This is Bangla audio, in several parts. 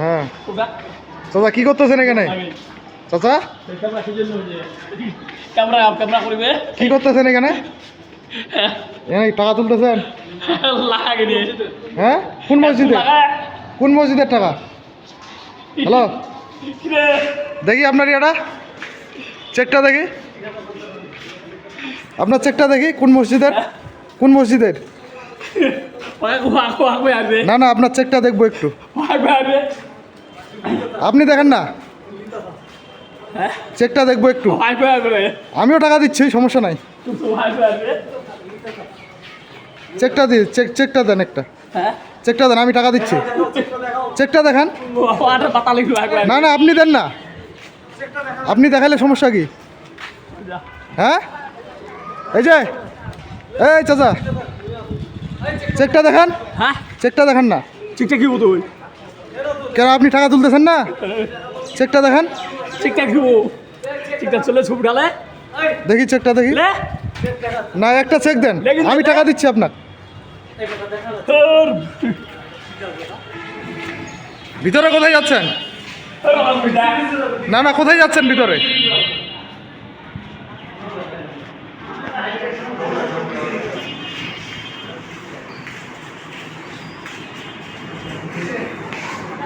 হ্যাঁ চাচা কি করতেছেন এখানে? চাচা? ক্যামেরা ক্যামেরা করবে। কি করতেছেন এখানে? এখানে টাকা তুলতেছেন? হ্যাঁ? কোন মসজিদে? কোন মসজিদের টাকা? হ্যালো? দেখি আপনার ইয়াটা। চেকটা দেখি। আপনার চেকটা দেখি, কোন মসজিদের? কোন মসজিদের? না না, আপনার চেকটা দেখব একটু। আপনি দেখেন না? চেকটা দেখব একটু। আমিও টাকা দিচ্ছি, সমস্যা নাই। চেকটা দি চেক চেকটা দেন একটা। চেকটা দেন, আমি টাকা দিচ্ছি। চেকটা দেখান। না না, আপনি দেন না। আপনি দেখালে সমস্যা কি? হ্যাঁ? এই যে এই চাচা চেকটা দেখান। হ্যাঁ? চেকটা দেখান না। ঠিকঠাক কি বলতো কেন আপনি টাকা তুলতেছেন না? চেকটা দেখান। ঠিকঠাক কি ঠিকঠাক চলে ছবি ঢালে। দেখি চেকটা দেখি। না একটা চেক দেন। আমি টাকা দিচ্ছি আপনার। ভিতরে কোথায় যাচ্ছেন? না না কোথায় যাচ্ছেন ভিতরে?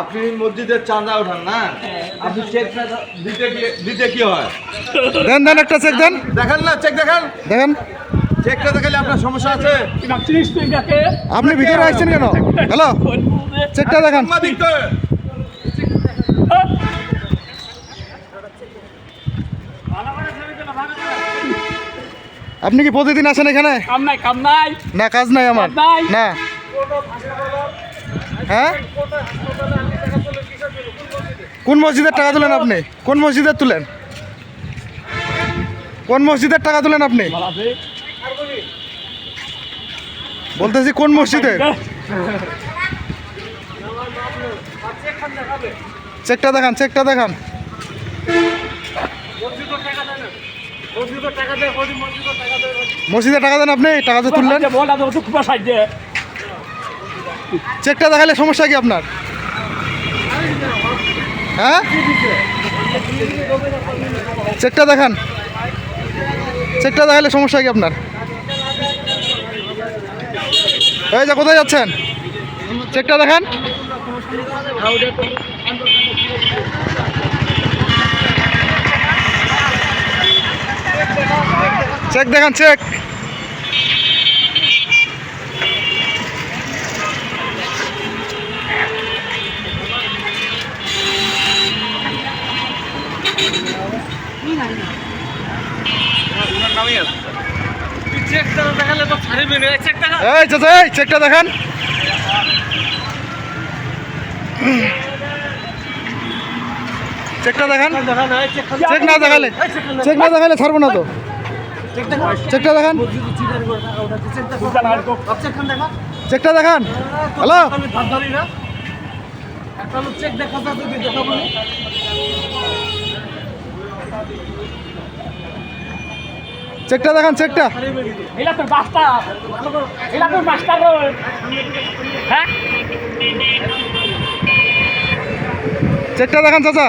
আপনি মসজিদের চাঁদা ওঠান না? আপনি চেক দিতে কি দিতে কি হয়? দেন দেন একটা চেক দেন। দেখেন না চেক দেখেন। দেখেন। চেকটা দেখালে আপনার সমস্যা আছে। আপনি ভিতরে আসছেন কেন? হ্যালো? চেকটা দেখান। আপনি কি প্রতিদিন আসেন এখানে? কাম নাই কাম নাই। না কাজ নাই আমার। না। হ্যাঁ? কোন মসজিদের টাকা তুলেন আপনি? কোন মসজিদের তুলেন? কোন মসজিদের টাকা তুলেন আপনি? বলতেছি কোন মসজিদের? চেকটা দেখান চেকটা দেখান। মসজিদে টাকা দেন আপনি, টাকা যে তুললেন বলা তো খুব সাহায্য চেকটা দেখালে সমস্যা কি আপনার? হ্যাঁ? চেকটা দেখান। চেকটা দেখালে সমস্যা কি আপনার? এই যে কোথায় যাচ্ছেন? চেকটা দেখান। চেক দেখান, চেক। এই চাচা, এই চেকটা দেখান। চেকটা দেখান। চেক না চেক না দেখালে ছাড়বো না তো। চেকটা দেখান। চেকটা দেখান। হ্যালো চেকটা দেখান চেকটা। হ্যাঁ? চেকটা দেখান চাচা।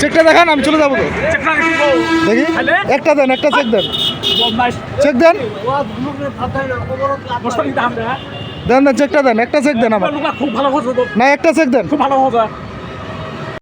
চেকটা দেখান আমি চলে যাব তো। দেখি। একটা দেন একটা চেক দেন। চেক দেন। দেন দেন চেকটা দেন একটা চেক দেন আমার। খুব ভালো না একটা চেক দেন। খুব ভালো হতো।